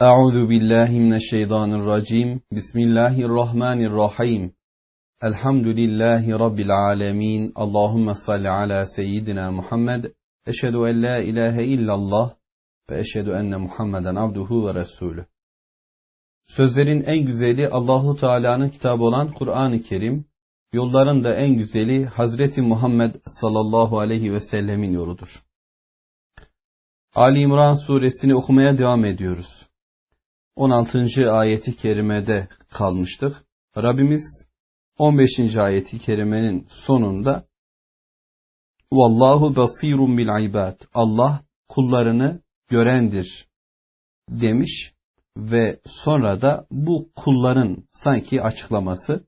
Euzu billahi mineşşeytanirracim. Bismillahirrahmanirrahim. Elhamdülillahi rabbil alamin. Allahumme salli ala seyyidina Muhammed. Eşhedü en la ilahe illallah ve eşhedü enne Muhammeden abduhu ve resulü. Sözlerin en güzeli Allahu Teala'nın kitabı olan Kur'an-ı Kerim, yolların da en güzeli Hazreti Muhammed sallallahu aleyhi ve sellemin yoludur. Ali İmran suresini okumaya devam ediyoruz. 16. ayeti kerimede kalmıştık. Rabbimiz 15. ayeti kerimenin sonunda Vallahu basirun bil ibad. Allah kullarını görendir demiş ve sonra da bu kulların sanki açıklaması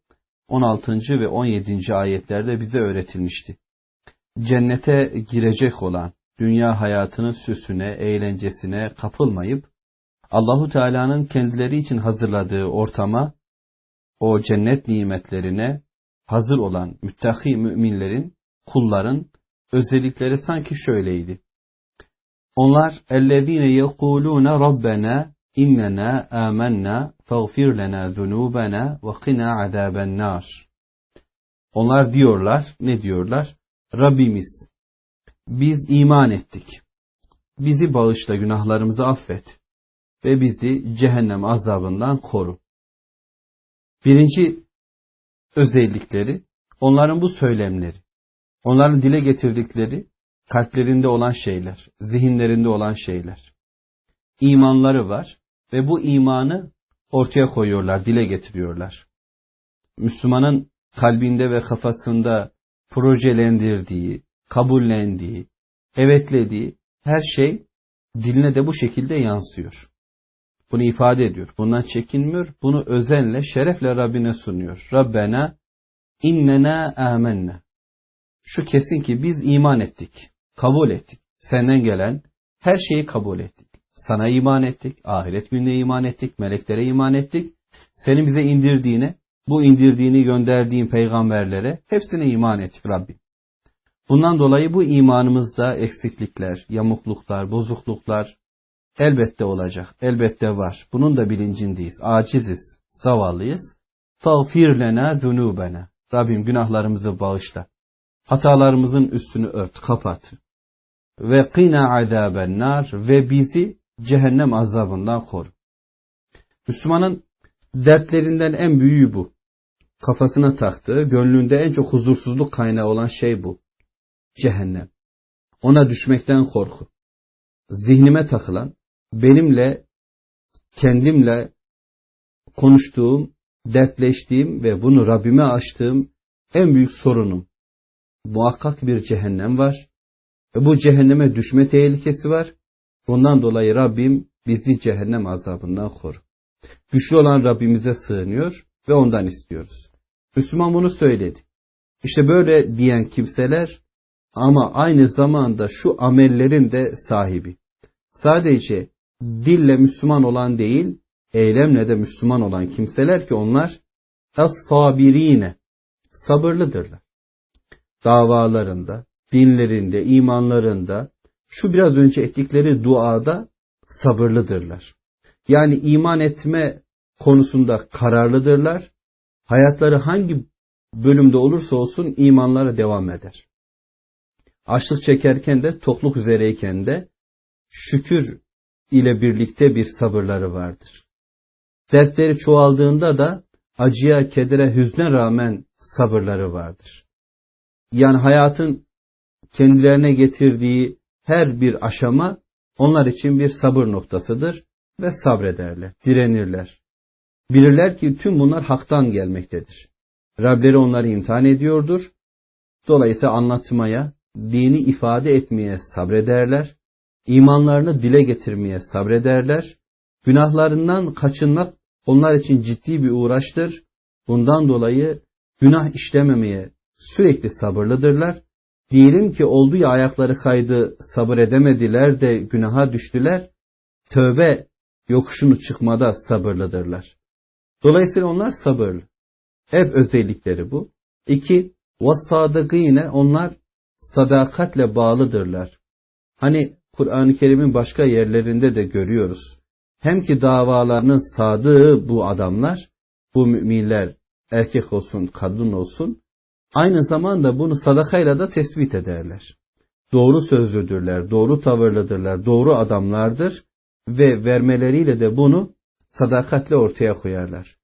16. ve 17. ayetlerde bize öğretilmişti. Cennete girecek olan dünya hayatının süsüne, eğlencesine kapılmayıp Allahu Teala'nın kendileri için hazırladığı ortama, o cennet nimetlerine hazır olan müttaki müminlerin, kulların özellikleri sanki şöyleydi. Onlar ellezine yekulune rabbena innena amennâ faghfir lena zunubena ve qina azaben nar. Onlar diyorlar, ne diyorlar? Rabbimiz, biz iman ettik. Bizi bağışla günahlarımızı affet ve bizi cehennem azabından koru. Birinci özellikleri onların bu söylemleri. Onların dile getirdikleri kalplerinde olan şeyler, zihinlerinde olan şeyler. İmanları var ve bu imanı ortaya koyuyorlar, dile getiriyorlar. Müslümanın kalbinde ve kafasında projelendirdiği, kabullendiği, evetlediği her şey diline de bu şekilde yansıyor. Bunu ifade ediyor. Bundan çekinmiyor. Bunu özenle, şerefle Rabbine sunuyor. Rabbena innena amenne. Şu kesin ki biz iman ettik. Kabul ettik. Senden gelen her şeyi kabul ettik. Sana iman ettik. Ahiret gününe iman ettik. Meleklere iman ettik. Senin bize indirdiğine, bu indirdiğini gönderdiğin peygamberlere hepsine iman ettik Rabbim. Bundan dolayı bu imanımızda eksiklikler, yamukluklar, bozukluklar, Elbette olacak. Elbette var. Bunun da bilincindeyiz. Aciziz. Zavallıyız. Fağfir lena zunubena. Rabbim günahlarımızı bağışla. Hatalarımızın üstünü ört, kapat. Ve qina azaben nar ve bizi cehennem azabından koru. Müslümanın dertlerinden en büyüğü bu. Kafasına taktığı, gönlünde en çok huzursuzluk kaynağı olan şey bu. Cehennem. Ona düşmekten korku. Zihnime takılan, benimle kendimle konuştuğum, dertleştiğim ve bunu Rabbime açtığım en büyük sorunum. Muhakkak bir cehennem var ve bu cehenneme düşme tehlikesi var. Bundan dolayı Rabbim bizi cehennem azabından koru. Güçlü olan Rabbimize sığınıyor ve ondan istiyoruz. Müslüman bunu söyledi. İşte böyle diyen kimseler ama aynı zamanda şu amellerin de sahibi. Sadece dille Müslüman olan değil, eylemle de Müslüman olan kimseler ki onlar es-sabirine, sabırlıdırlar. Davalarında, dinlerinde, imanlarında, şu biraz önce ettikleri duada sabırlıdırlar. Yani iman etme konusunda kararlıdırlar. Hayatları hangi bölümde olursa olsun imanlara devam eder. Açlık çekerken de, tokluk üzereyken de şükür ile birlikte bir sabırları vardır. Dertleri çoğaldığında da acıya, kedere, hüzne rağmen sabırları vardır. Yani hayatın kendilerine getirdiği her bir aşama onlar için bir sabır noktasıdır ve sabrederler, direnirler. Bilirler ki tüm bunlar haktan gelmektedir. Rableri onları imtihan ediyordur. Dolayısıyla anlatmaya, dini ifade etmeye sabrederler imanlarını dile getirmeye sabrederler. Günahlarından kaçınmak onlar için ciddi bir uğraştır. Bundan dolayı günah işlememeye sürekli sabırlıdırlar. Diyelim ki oldu ya ayakları kaydı sabır edemediler de günaha düştüler. Tövbe yokuşunu çıkmada sabırlıdırlar. Dolayısıyla onlar sabırlı. Hep özellikleri bu. İki, yine onlar sadakatle bağlıdırlar. Hani Kur'an-ı Kerim'in başka yerlerinde de görüyoruz. hem ki davalarının sadığı bu adamlar, bu müminler erkek olsun, kadın olsun, aynı zamanda bunu sadakayla da tespit ederler. Doğru sözlüdürler, doğru tavırlıdırlar, doğru adamlardır ve vermeleriyle de bunu sadakatle ortaya koyarlar.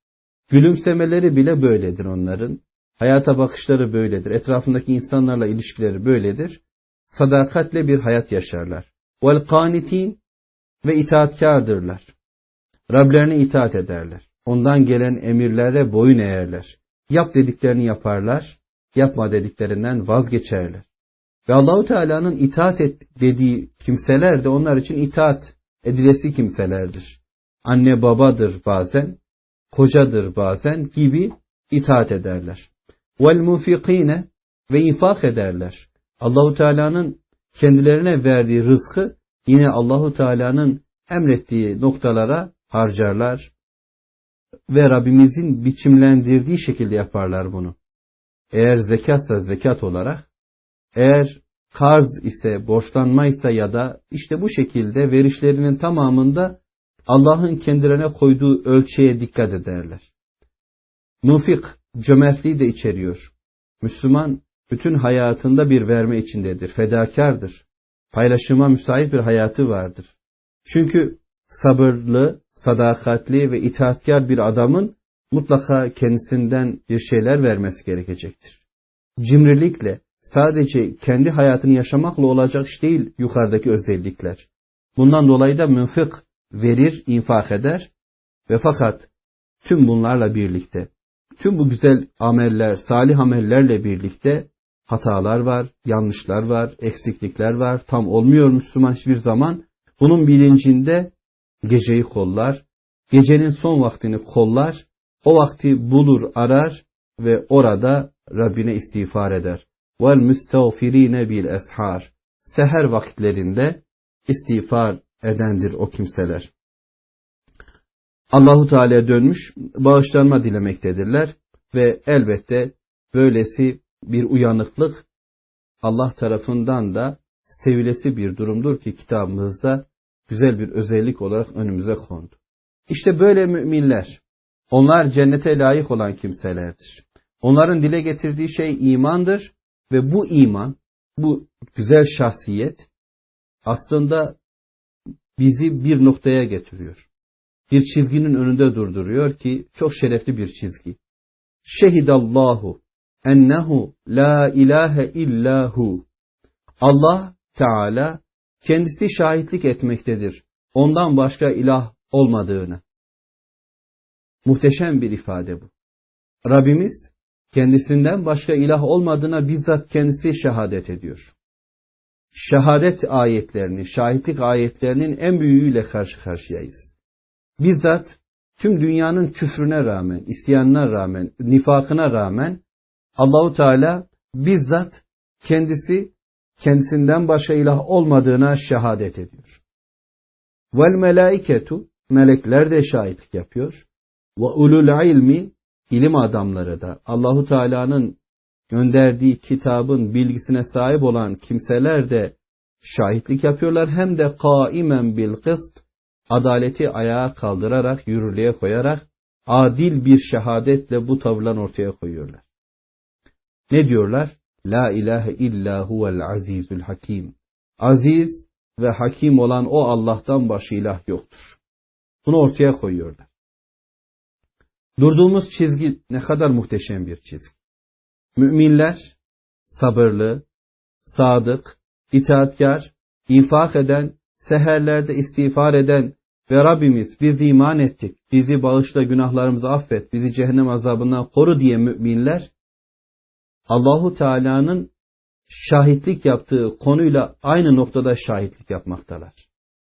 Gülümsemeleri bile böyledir onların. Hayata bakışları böyledir. Etrafındaki insanlarla ilişkileri böyledir. Sadakatle bir hayat yaşarlar. Vel kanitin ve itaatkardırlar. Rablerine itaat ederler. Ondan gelen emirlere boyun eğerler. Yap dediklerini yaparlar, yapma dediklerinden vazgeçerler. Ve Allahu Teala'nın itaat et dediği kimseler de onlar için itaat edilesi kimselerdir. Anne babadır bazen, kocadır bazen gibi itaat ederler. Vel mufikine ve infak ederler. Allahu Teala'nın kendilerine verdiği rızkı yine Allahu Teala'nın emrettiği noktalara harcarlar ve Rabbimizin biçimlendirdiği şekilde yaparlar bunu. Eğer zekatsa zekat olarak, eğer karz ise, borçlanma ise ya da işte bu şekilde verişlerinin tamamında Allah'ın kendilerine koyduğu ölçüye dikkat ederler. Nufik, cömertliği de içeriyor. Müslüman bütün hayatında bir verme içindedir, fedakardır. Paylaşıma müsait bir hayatı vardır. Çünkü sabırlı, sadakatli ve itaatkar bir adamın mutlaka kendisinden bir şeyler vermesi gerekecektir. Cimrilikle, sadece kendi hayatını yaşamakla olacak iş değil yukarıdaki özellikler. Bundan dolayı da münfık verir, infak eder ve fakat tüm bunlarla birlikte, tüm bu güzel ameller, salih amellerle birlikte hatalar var, yanlışlar var, eksiklikler var, tam olmuyor Müslüman hiçbir zaman. Bunun bilincinde geceyi kollar, gecenin son vaktini kollar, o vakti bulur, arar ve orada Rabbine istiğfar eder. Vel müstağfirine bil eshar. Seher vakitlerinde istiğfar edendir o kimseler. Allahu Teala'ya dönmüş bağışlanma dilemektedirler ve elbette böylesi bir uyanıklık Allah tarafından da sevilesi bir durumdur ki kitabımızda güzel bir özellik olarak önümüze kondu. İşte böyle müminler, onlar cennete layık olan kimselerdir. Onların dile getirdiği şey imandır ve bu iman, bu güzel şahsiyet aslında bizi bir noktaya getiriyor. Bir çizginin önünde durduruyor ki çok şerefli bir çizgi. Şehidallahu ennehu la ilahe illahu. Allah Teala kendisi şahitlik etmektedir. Ondan başka ilah olmadığını. Muhteşem bir ifade bu. Rabbimiz kendisinden başka ilah olmadığına bizzat kendisi şehadet ediyor. Şehadet ayetlerini, şahitlik ayetlerinin en büyüğüyle karşı karşıyayız. Bizzat tüm dünyanın küfrüne rağmen, isyanına rağmen, nifakına rağmen Allahu Teala bizzat kendisi kendisinden başka ilah olmadığına şehadet ediyor. Vel melaiketu melekler de şahitlik yapıyor. Ve ulul ilmi ilim adamları da Allahu Teala'nın gönderdiği kitabın bilgisine sahip olan kimseler de şahitlik yapıyorlar hem de kaimen bil kıst adaleti ayağa kaldırarak yürürlüğe koyarak adil bir şehadetle bu tavırlan ortaya koyuyorlar. Ne diyorlar? La ilahe illa huvel azizül hakim. Aziz ve hakim olan o Allah'tan başka ilah yoktur. Bunu ortaya koyuyorlar. Durduğumuz çizgi ne kadar muhteşem bir çizgi. Müminler sabırlı, sadık, itaatkar, infak eden, seherlerde istiğfar eden ve Rabbimiz biz iman ettik, bizi bağışla günahlarımızı affet, bizi cehennem azabından koru diye müminler Allahu Teala'nın şahitlik yaptığı konuyla aynı noktada şahitlik yapmaktalar.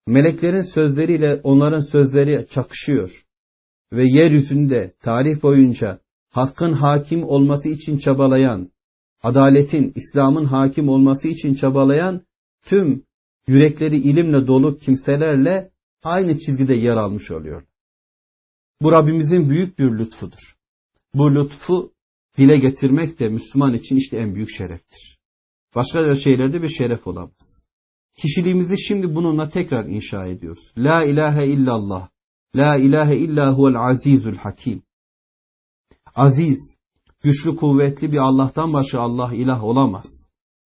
Meleklerin sözleriyle onların sözleri çakışıyor ve yeryüzünde tarih boyunca hakkın hakim olması için çabalayan, adaletin, İslam'ın hakim olması için çabalayan tüm yürekleri ilimle dolu kimselerle aynı çizgide yer almış oluyor. Bu Rabbimizin büyük bir lütfudur. Bu lütfu dile getirmek de Müslüman için işte en büyük şereftir. Başka şeylerde bir şeref olamaz. Kişiliğimizi şimdi bununla tekrar inşa ediyoruz. La ilahe illallah. La ilahe illa huvel azizul hakim. Aziz, güçlü kuvvetli bir Allah'tan başka Allah ilah olamaz.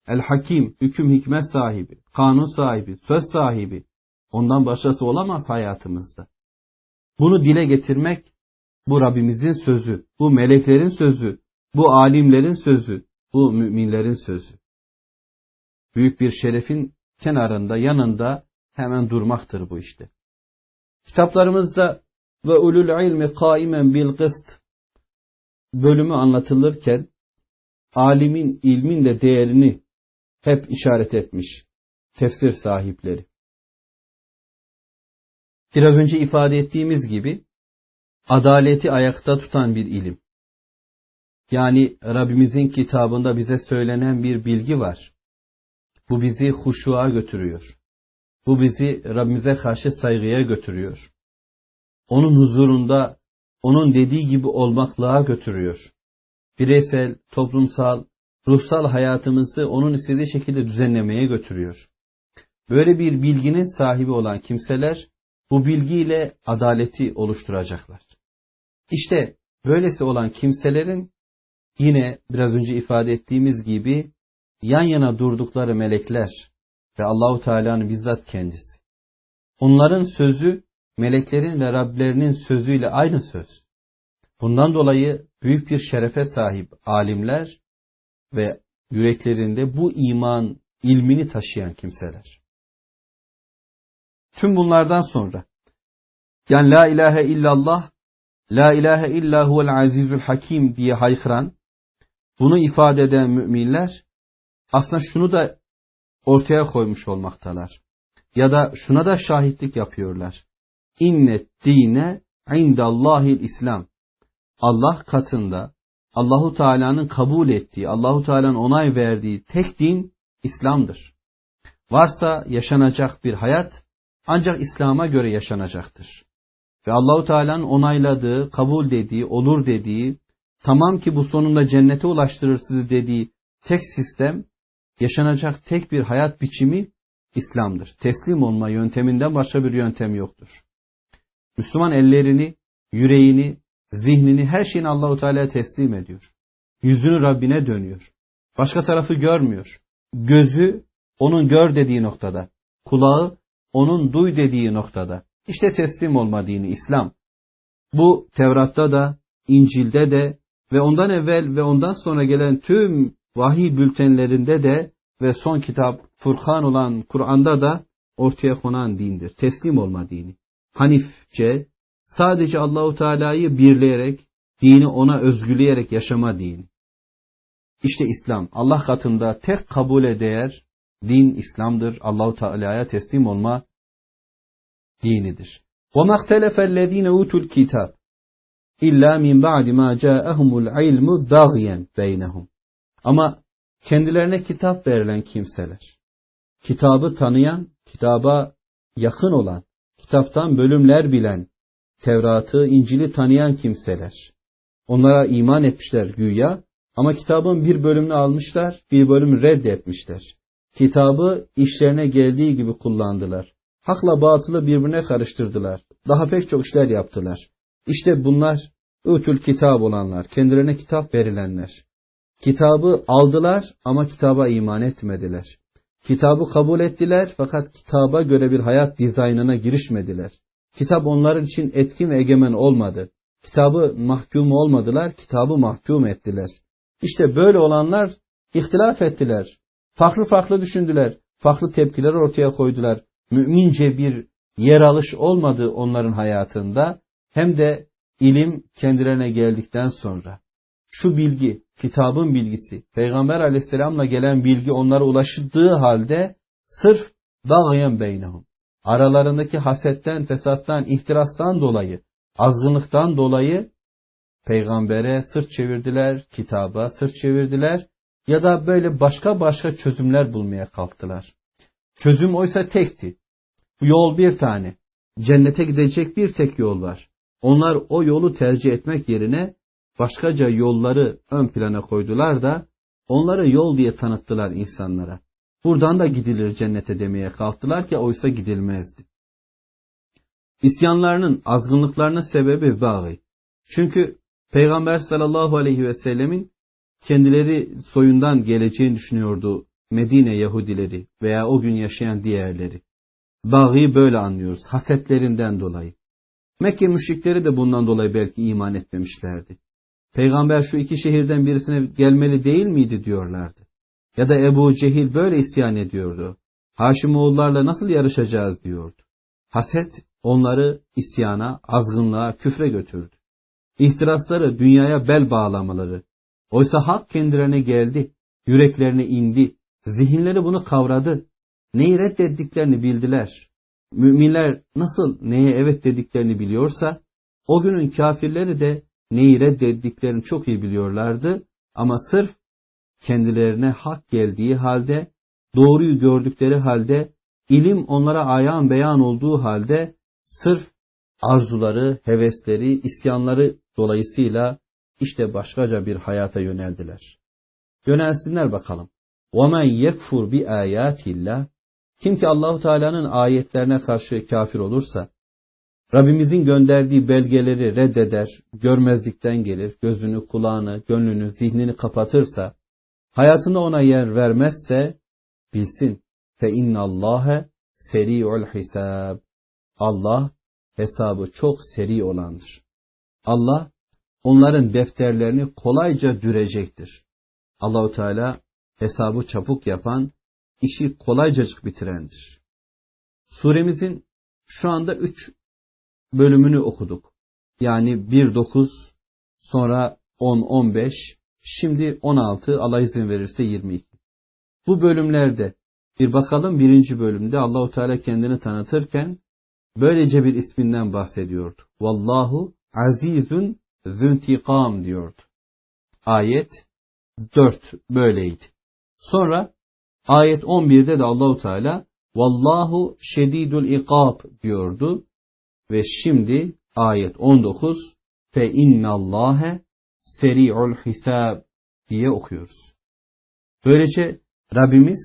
El hakim, hüküm hikmet sahibi, kanun sahibi, söz sahibi. Ondan başkası olamaz hayatımızda. Bunu dile getirmek bu Rabbimizin sözü, bu meleklerin sözü, bu alimlerin sözü, bu müminlerin sözü. Büyük bir şerefin kenarında, yanında hemen durmaktır bu işte. Kitaplarımızda ve ulul ilmi kaimen bil kıst bölümü anlatılırken alimin ilmin de değerini hep işaret etmiş tefsir sahipleri. Biraz önce ifade ettiğimiz gibi adaleti ayakta tutan bir ilim. Yani Rabbimizin kitabında bize söylenen bir bilgi var. Bu bizi huşuğa götürüyor. Bu bizi Rabbimize karşı saygıya götürüyor. Onun huzurunda onun dediği gibi olmaklığa götürüyor. Bireysel, toplumsal, ruhsal hayatımızı onun istediği şekilde düzenlemeye götürüyor. Böyle bir bilginin sahibi olan kimseler bu bilgiyle adaleti oluşturacaklar. İşte böylesi olan kimselerin yine biraz önce ifade ettiğimiz gibi yan yana durdukları melekler ve Allahu Teala'nın bizzat kendisi. Onların sözü meleklerin ve Rablerinin sözüyle aynı söz. Bundan dolayı büyük bir şerefe sahip alimler ve yüreklerinde bu iman ilmini taşıyan kimseler. Tüm bunlardan sonra yani la ilahe illallah la ilahe illa huvel azizül hakim diye haykıran bunu ifade eden müminler aslında şunu da ortaya koymuş olmaktalar. Ya da şuna da şahitlik yapıyorlar. İnnet dine indallahil İslam. Allah katında Allahu Teala'nın kabul ettiği, Allahu Teala'nın onay verdiği tek din İslam'dır. Varsa yaşanacak bir hayat ancak İslam'a göre yaşanacaktır. Ve Allahu Teala'nın onayladığı, kabul dediği, olur dediği, tamam ki bu sonunda cennete ulaştırır sizi dediği tek sistem, yaşanacak tek bir hayat biçimi İslam'dır. Teslim olma yönteminden başka bir yöntem yoktur. Müslüman ellerini, yüreğini, zihnini, her şeyini Allahu Teala'ya teslim ediyor. Yüzünü Rabbine dönüyor. Başka tarafı görmüyor. Gözü onun gör dediği noktada. Kulağı onun duy dediği noktada. İşte teslim olma dini İslam. Bu Tevrat'ta da, İncil'de de ve ondan evvel ve ondan sonra gelen tüm vahiy bültenlerinde de ve son kitap Furkan olan Kur'an'da da ortaya konan dindir. Teslim olma dini. Hanifçe, sadece Allahu Teala'yı birleyerek, dini ona özgüleyerek yaşama dini. İşte İslam Allah katında tek kabule değer din İslam'dır. Allahu Teala'ya teslim olma dinidir. وَمَا اخْتَلَفَ الَّذ۪ينَ اُوتُوا الْكِتَابِ İlla min ba'di ma ca'ahumul ilmu dagyen beynehum. Ama kendilerine kitap verilen kimseler, kitabı tanıyan, kitaba yakın olan, kitaptan bölümler bilen, Tevrat'ı, İncil'i tanıyan kimseler. Onlara iman etmişler güya ama kitabın bir bölümünü almışlar, bir bölümü reddetmişler. Kitabı işlerine geldiği gibi kullandılar. Hakla batılı birbirine karıştırdılar. Daha pek çok işler yaptılar. İşte bunlar ötül kitap olanlar, kendilerine kitap verilenler. Kitabı aldılar ama kitaba iman etmediler. Kitabı kabul ettiler fakat kitaba göre bir hayat dizaynına girişmediler. Kitap onlar için etkin ve egemen olmadı. Kitabı mahkum olmadılar, kitabı mahkum ettiler. İşte böyle olanlar ihtilaf ettiler. Farklı farklı düşündüler. Farklı tepkiler ortaya koydular. Mümince bir yer alış olmadı onların hayatında. Hem de ilim kendilerine geldikten sonra. Şu bilgi, kitabın bilgisi, Peygamber aleyhisselamla gelen bilgi onlara ulaştığı halde sırf dağıyan beynehum. Aralarındaki hasetten, fesattan, ihtirastan dolayı, azgınlıktan dolayı peygambere sırt çevirdiler, kitaba sırt çevirdiler ya da böyle başka başka çözümler bulmaya kalktılar. Çözüm oysa tekti. Bu yol bir tane. Cennete gidecek bir tek yol var. Onlar o yolu tercih etmek yerine başkaca yolları ön plana koydular da onları yol diye tanıttılar insanlara. Buradan da gidilir cennete demeye kalktılar ki oysa gidilmezdi. İsyanlarının, azgınlıklarının sebebi bağı. Çünkü Peygamber sallallahu aleyhi ve sellemin kendileri soyundan geleceğini düşünüyordu Medine Yahudileri veya o gün yaşayan diğerleri. Bağı böyle anlıyoruz hasetlerinden dolayı. Mekke müşrikleri de bundan dolayı belki iman etmemişlerdi. Peygamber şu iki şehirden birisine gelmeli değil miydi diyorlardı. Ya da Ebu Cehil böyle isyan ediyordu. Haşimoğullarla nasıl yarışacağız diyordu. Haset onları isyana, azgınlığa, küfre götürdü. İhtirasları dünyaya bel bağlamaları. Oysa hak kendilerine geldi, yüreklerine indi, zihinleri bunu kavradı. Neyi reddettiklerini bildiler Müminler nasıl neye evet dediklerini biliyorsa, o günün kafirleri de neyi reddettiklerini çok iyi biliyorlardı ama sırf kendilerine hak geldiği halde, doğruyu gördükleri halde, ilim onlara ayağın beyan olduğu halde, sırf arzuları, hevesleri, isyanları dolayısıyla işte başkaca bir hayata yöneldiler. Yönelsinler bakalım. وَمَنْ يَكْفُرْ بِآيَاتِ اللّٰهِ kim ki Allahu Teala'nın ayetlerine karşı kafir olursa, Rabbimizin gönderdiği belgeleri reddeder, görmezlikten gelir, gözünü, kulağını, gönlünü, zihnini kapatırsa, hayatında ona yer vermezse, bilsin. Fe innallâhe seri'ul hisab. Allah hesabı çok seri olandır. Allah onların defterlerini kolayca dürecektir. Allahu Teala hesabı çabuk yapan, işi kolaycacık bitirendir. Suremizin şu anda üç bölümünü okuduk. Yani 1-9, sonra 10-15, şimdi 16, Allah izin verirse 22. Bu bölümlerde bir bakalım birinci bölümde Allahu Teala kendini tanıtırken böylece bir isminden bahsediyordu. Vallahu azizun züntikam diyordu. Ayet 4 böyleydi. Sonra ayet 11'de de Allahu Teala Vallahu şedidul ikab diyordu. Ve şimdi ayet 19 fe innallâhe seri'ul hisab diye okuyoruz. Böylece Rabbimiz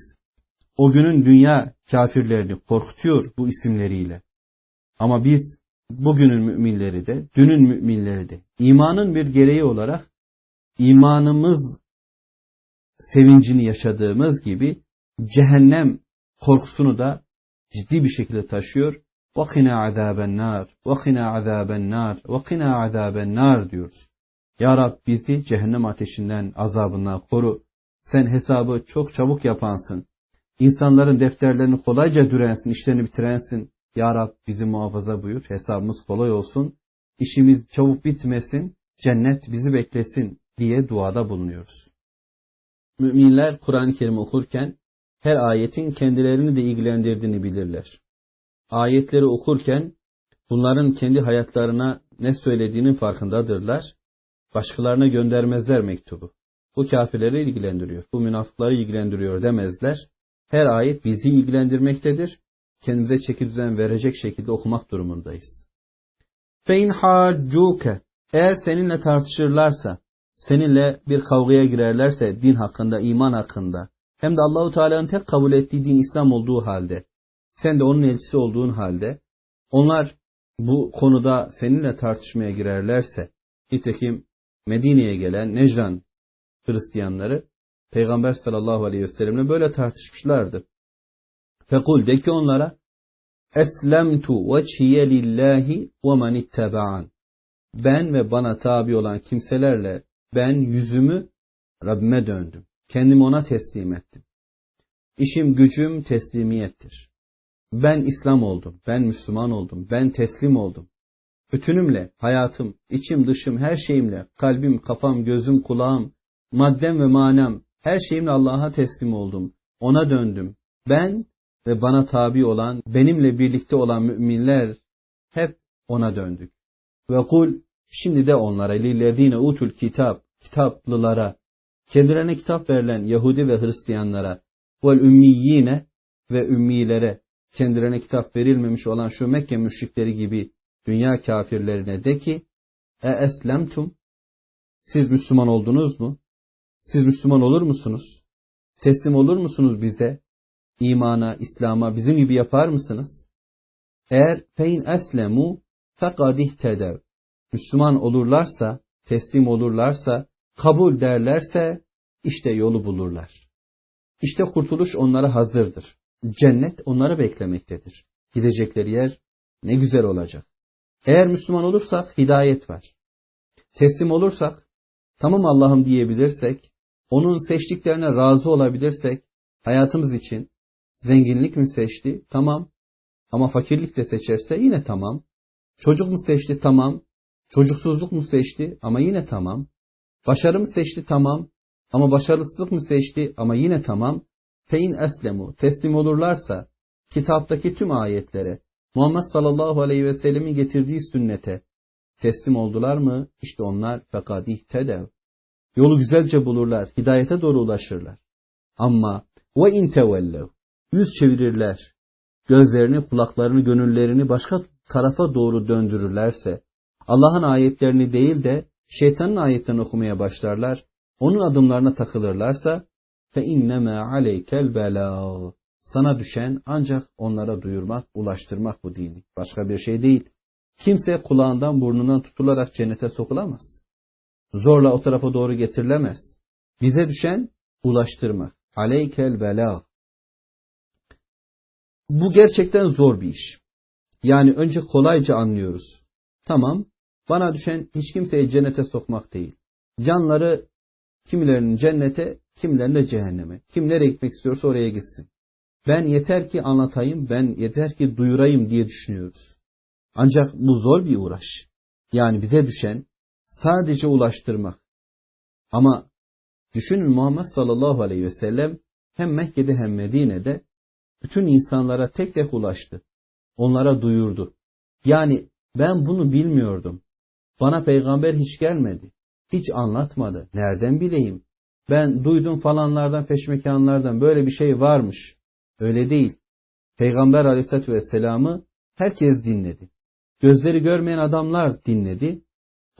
o günün dünya kafirlerini korkutuyor bu isimleriyle. Ama biz bugünün müminleri de, dünün müminleri de imanın bir gereği olarak imanımız sevincini yaşadığımız gibi cehennem korkusunu da ciddi bir şekilde taşıyor وَقِنَا عَذَابَ النَّارِ وَقِنَا عَذَابَ النَّارِ وَقِنَا عَذَابَ النَّارِ diyoruz. Ya Rab bizi cehennem ateşinden, azabından koru. Sen hesabı çok çabuk yapansın. İnsanların defterlerini kolayca dürensin, işlerini bitirensin. Ya Rab bizi muhafaza buyur, hesabımız kolay olsun. İşimiz çabuk bitmesin, cennet bizi beklesin diye duada bulunuyoruz. Müminler Kur'an-ı Kerim okurken her ayetin kendilerini de ilgilendirdiğini bilirler ayetleri okurken bunların kendi hayatlarına ne söylediğinin farkındadırlar. Başkalarına göndermezler mektubu. Bu kafirleri ilgilendiriyor, bu münafıkları ilgilendiriyor demezler. Her ayet bizi ilgilendirmektedir. Kendimize çeki düzen verecek şekilde okumak durumundayız. Fein haccuke eğer seninle tartışırlarsa, seninle bir kavgaya girerlerse din hakkında, iman hakkında, hem de Allahu Teala'nın tek kabul ettiği din İslam olduğu halde, sen de onun elçisi olduğun halde onlar bu konuda seninle tartışmaya girerlerse nitekim Medine'ye gelen Necran Hristiyanları Peygamber sallallahu aleyhi ve sellemle böyle tartışmışlardı. Fekul de ki onlara Eslemtu veçhiye lillahi ve men ittaba'an. Ben ve bana tabi olan kimselerle ben yüzümü Rabbime döndüm. Kendimi ona teslim ettim. İşim gücüm teslimiyettir. Ben İslam oldum, ben Müslüman oldum, ben teslim oldum. Bütünümle, hayatım, içim dışım, her şeyimle, kalbim, kafam, gözüm, kulağım, maddem ve manam, her şeyimle Allah'a teslim oldum. Ona döndüm. Ben ve bana tabi olan, benimle birlikte olan müminler hep ona döndük. Ve kul, şimdi de onlara, lillezine utul kitap, kitaplılara, kendilerine kitap verilen Yahudi ve Hristiyanlara, vel ümmiyine ve ümmilere, kendilerine kitap verilmemiş olan şu Mekke müşrikleri gibi dünya kafirlerine de ki e eslemtum siz Müslüman oldunuz mu? Siz Müslüman olur musunuz? Teslim olur musunuz bize? İmana, İslam'a bizim gibi yapar mısınız? Eğer fein eslemu fekadih tedev. Müslüman olurlarsa, teslim olurlarsa, kabul derlerse işte yolu bulurlar. İşte kurtuluş onlara hazırdır. Cennet onları beklemektedir. Gidecekleri yer ne güzel olacak. Eğer Müslüman olursak hidayet var. Teslim olursak, tamam Allah'ım diyebilirsek, onun seçtiklerine razı olabilirsek, hayatımız için zenginlik mi seçti? Tamam. Ama fakirlik de seçerse yine tamam. Çocuk mu seçti? Tamam. Çocuksuzluk mu seçti? Ama yine tamam. Başarı mı seçti? Tamam. Ama başarısızlık mı seçti? Ama yine tamam. Fein eslemu, teslim olurlarsa, kitaptaki tüm ayetlere, Muhammed sallallahu aleyhi ve sellemin getirdiği sünnete teslim oldular mı? İşte onlar fekadih tedev. Yolu güzelce bulurlar, hidayete doğru ulaşırlar. Ama ve in tevellev, yüz çevirirler, gözlerini, kulaklarını, gönüllerini başka tarafa doğru döndürürlerse, Allah'ın ayetlerini değil de şeytanın ayetlerini okumaya başlarlar, onun adımlarına takılırlarsa, inneme aleykel belâ. Sana düşen ancak onlara duyurmak, ulaştırmak bu dini. Başka bir şey değil. Kimse kulağından burnundan tutularak cennete sokulamaz. Zorla o tarafa doğru getirilemez. Bize düşen ulaştırmak. Aleykel belâ. Bu gerçekten zor bir iş. Yani önce kolayca anlıyoruz. Tamam, bana düşen hiç kimseyi cennete sokmak değil. Canları kimilerinin cennete, kimilerinin de cehenneme. Kim nereye gitmek istiyorsa oraya gitsin. Ben yeter ki anlatayım, ben yeter ki duyurayım diye düşünüyoruz. Ancak bu zor bir uğraş. Yani bize düşen sadece ulaştırmak. Ama düşünün Muhammed sallallahu aleyhi ve sellem hem Mekke'de hem Medine'de bütün insanlara tek tek ulaştı. Onlara duyurdu. Yani ben bunu bilmiyordum. Bana peygamber hiç gelmedi. Hiç anlatmadı. Nereden bileyim? Ben duydum falanlardan, feşmekanlardan böyle bir şey varmış. Öyle değil. Peygamber aleyhissalatü vesselam'ı herkes dinledi. Gözleri görmeyen adamlar dinledi.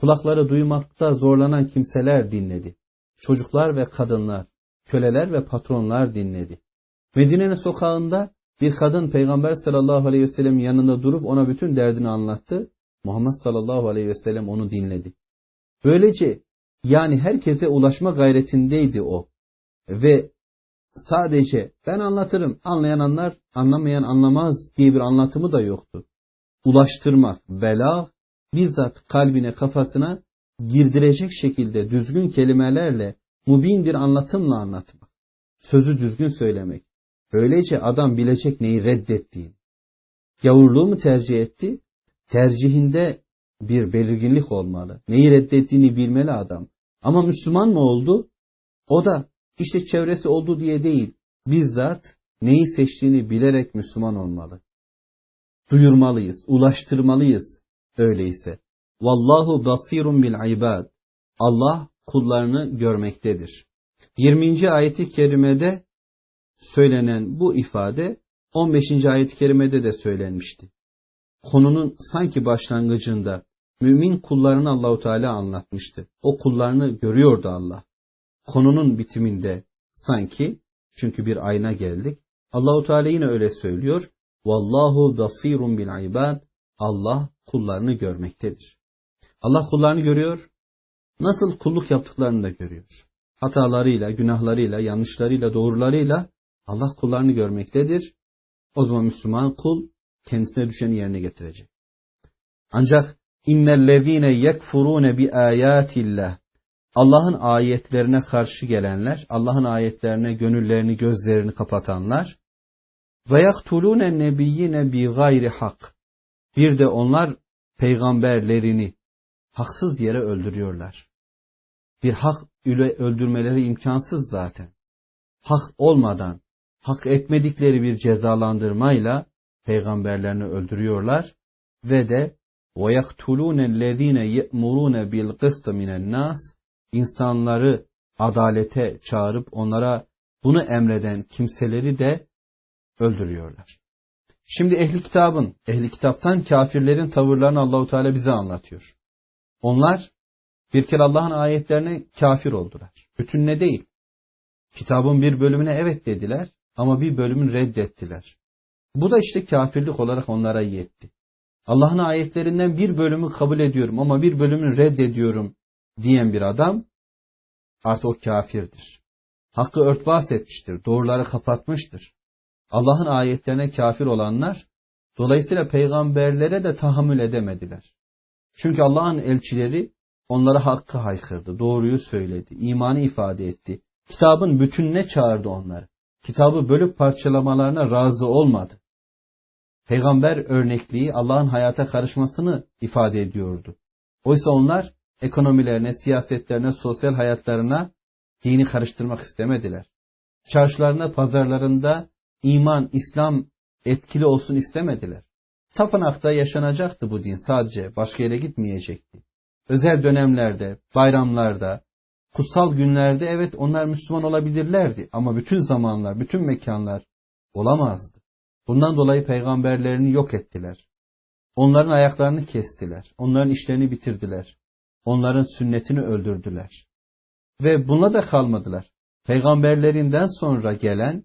Kulakları duymakta zorlanan kimseler dinledi. Çocuklar ve kadınlar, köleler ve patronlar dinledi. Medine'nin sokağında bir kadın Peygamber sallallahu aleyhi ve sellem yanında durup ona bütün derdini anlattı. Muhammed sallallahu aleyhi ve sellem onu dinledi. Böylece yani herkese ulaşma gayretindeydi o. Ve sadece ben anlatırım, anlayan anlar, anlamayan anlamaz diye bir anlatımı da yoktu. Ulaştırmak, bela, bizzat kalbine, kafasına girdirecek şekilde düzgün kelimelerle, mubin bir anlatımla anlatmak. Sözü düzgün söylemek. Böylece adam bilecek neyi reddettiğini. Gavurluğu mu tercih etti? Tercihinde bir belirginlik olmalı. Neyi reddettiğini bilmeli adam. Ama Müslüman mı oldu? O da işte çevresi oldu diye değil, bizzat neyi seçtiğini bilerek Müslüman olmalı. Duyurmalıyız, ulaştırmalıyız öyleyse. Vallahu basirun bil ibad. Allah kullarını görmektedir. 20. ayeti kerimede söylenen bu ifade 15. ayet-i kerimede de söylenmişti. Konunun sanki başlangıcında mümin kullarını Allahu Teala anlatmıştı. O kullarını görüyordu Allah. Konunun bitiminde sanki çünkü bir ayna geldik. Allahu Teala yine öyle söylüyor. Vallahu basirun bil ibad. Allah kullarını görmektedir. Allah kullarını görüyor. Nasıl kulluk yaptıklarını da görüyor. Hatalarıyla, günahlarıyla, yanlışlarıyla, doğrularıyla Allah kullarını görmektedir. O zaman Müslüman kul kendisine düşeni yerine getirecek. Ancak innellezine yekfurune bi ayatillah Allah'ın ayetlerine karşı gelenler, Allah'ın ayetlerine gönüllerini, gözlerini kapatanlar ve yaktulune nebiyyine bi gayri hak. Bir de onlar peygamberlerini haksız yere öldürüyorlar. Bir hak ile öldürmeleri imkansız zaten. Hak olmadan, hak etmedikleri bir cezalandırmayla peygamberlerini öldürüyorlar ve de وَيَقْتُلُونَ الَّذ۪ينَ يَأْمُرُونَ بِالْقِسْطِ مِنَ النَّاسِ insanları adalete çağırıp onlara bunu emreden kimseleri de öldürüyorlar. Şimdi ehli kitabın, ehli kitaptan kafirlerin tavırlarını Allahu Teala bize anlatıyor. Onlar bir kere Allah'ın ayetlerine kafir oldular. Bütününe değil. Kitabın bir bölümüne evet dediler ama bir bölümünü reddettiler. Bu da işte kafirlik olarak onlara yetti. Allah'ın ayetlerinden bir bölümü kabul ediyorum ama bir bölümünü reddediyorum diyen bir adam artık o kafirdir. Hakkı örtbas etmiştir, doğruları kapatmıştır. Allah'ın ayetlerine kafir olanlar dolayısıyla peygamberlere de tahammül edemediler. Çünkü Allah'ın elçileri onlara hakkı haykırdı, doğruyu söyledi, imanı ifade etti. Kitabın bütününe çağırdı onları. Kitabı bölüp parçalamalarına razı olmadı. Peygamber örnekliği Allah'ın hayata karışmasını ifade ediyordu. Oysa onlar ekonomilerine, siyasetlerine, sosyal hayatlarına dini karıştırmak istemediler. Çarşılarına, pazarlarında iman, İslam etkili olsun istemediler. Tapınakta yaşanacaktı bu din sadece, başka yere gitmeyecekti. Özel dönemlerde, bayramlarda, kutsal günlerde evet onlar Müslüman olabilirlerdi ama bütün zamanlar, bütün mekanlar olamazdı. Bundan dolayı peygamberlerini yok ettiler. Onların ayaklarını kestiler. Onların işlerini bitirdiler. Onların sünnetini öldürdüler. Ve buna da kalmadılar. Peygamberlerinden sonra gelen,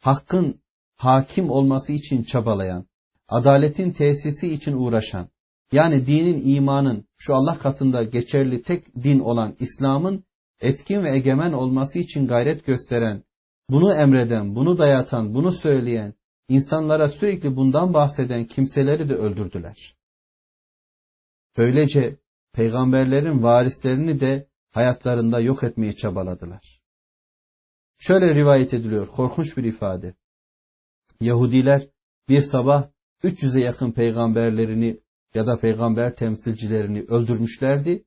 hakkın hakim olması için çabalayan, adaletin tesisi için uğraşan, yani dinin, imanın, şu Allah katında geçerli tek din olan İslam'ın etkin ve egemen olması için gayret gösteren, bunu emreden, bunu dayatan, bunu söyleyen, insanlara sürekli bundan bahseden kimseleri de öldürdüler. Böylece peygamberlerin varislerini de hayatlarında yok etmeye çabaladılar. Şöyle rivayet ediliyor, korkunç bir ifade. Yahudiler bir sabah 300'e yakın peygamberlerini ya da peygamber temsilcilerini öldürmüşlerdi.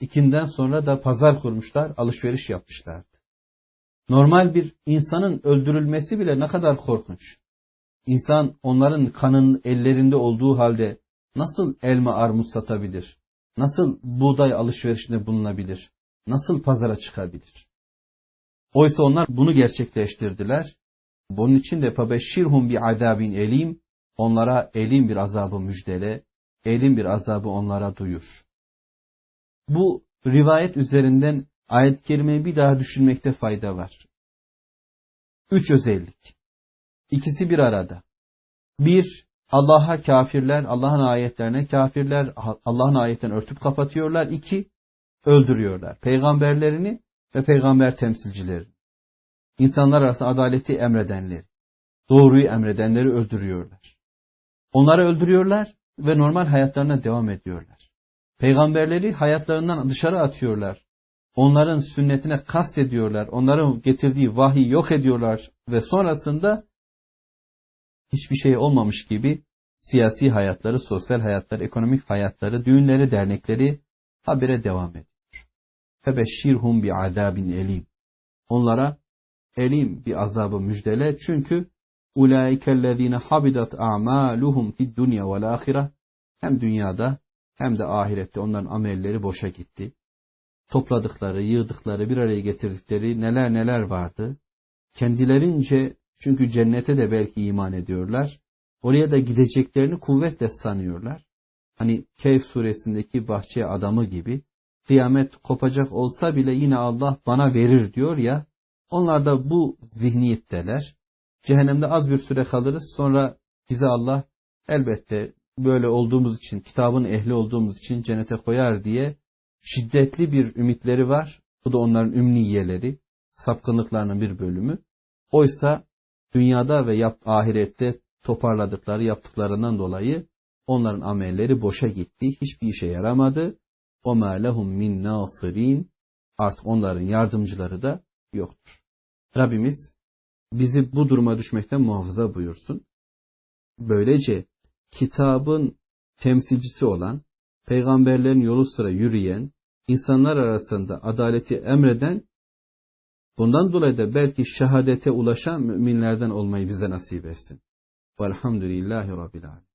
İkinden sonra da pazar kurmuşlar, alışveriş yapmışlardı. Normal bir insanın öldürülmesi bile ne kadar korkunç. İnsan onların kanın ellerinde olduğu halde nasıl elma armut satabilir? Nasıl buğday alışverişinde bulunabilir? Nasıl pazara çıkabilir? Oysa onlar bunu gerçekleştirdiler. Bunun için de fabeşşirhum bi azabin elim onlara elim bir azabı müjdele, elim bir azabı onlara duyur. Bu rivayet üzerinden ayet-i kerimeyi bir daha düşünmekte fayda var. Üç özellik. İkisi bir arada. Bir, Allah'a kafirler, Allah'ın ayetlerine kafirler, Allah'ın ayetlerini örtüp kapatıyorlar. İki, öldürüyorlar. Peygamberlerini ve peygamber temsilcilerini. İnsanlar arasında adaleti emredenleri, doğruyu emredenleri öldürüyorlar. Onları öldürüyorlar ve normal hayatlarına devam ediyorlar. Peygamberleri hayatlarından dışarı atıyorlar. Onların sünnetine kast ediyorlar. Onların getirdiği vahiy yok ediyorlar ve sonrasında hiçbir şey olmamış gibi siyasi hayatları, sosyal hayatları, ekonomik hayatları, düğünleri, dernekleri habire devam ediyor. Febeşşirhum bi azabin elim. Onlara elim bir azabı müjdele çünkü ulaikellezine habidat a'maluhum fid dunya vel ahire hem dünyada hem de ahirette onların amelleri boşa gitti. Topladıkları, yığdıkları, bir araya getirdikleri neler neler vardı. Kendilerince çünkü cennete de belki iman ediyorlar. Oraya da gideceklerini kuvvetle sanıyorlar. Hani Keyf suresindeki bahçe adamı gibi kıyamet kopacak olsa bile yine Allah bana verir diyor ya. Onlar da bu zihniyetteler. Cehennemde az bir süre kalırız sonra bize Allah elbette böyle olduğumuz için, kitabın ehli olduğumuz için cennete koyar diye şiddetli bir ümitleri var. Bu da onların ümniyeleri, sapkınlıklarının bir bölümü. Oysa dünyada ve yap, ahirette toparladıkları yaptıklarından dolayı onların amelleri boşa gitti. Hiçbir işe yaramadı. وَمَا لَهُمْ مِنْ نَاصِرِينَ Artık onların yardımcıları da yoktur. Rabbimiz bizi bu duruma düşmekten muhafaza buyursun. Böylece kitabın temsilcisi olan, peygamberlerin yolu sıra yürüyen, insanlar arasında adaleti emreden Bundan dolayı da belki şehadete ulaşan müminlerden olmayı bize nasip etsin. Velhamdülillahi Rabbil Alemin.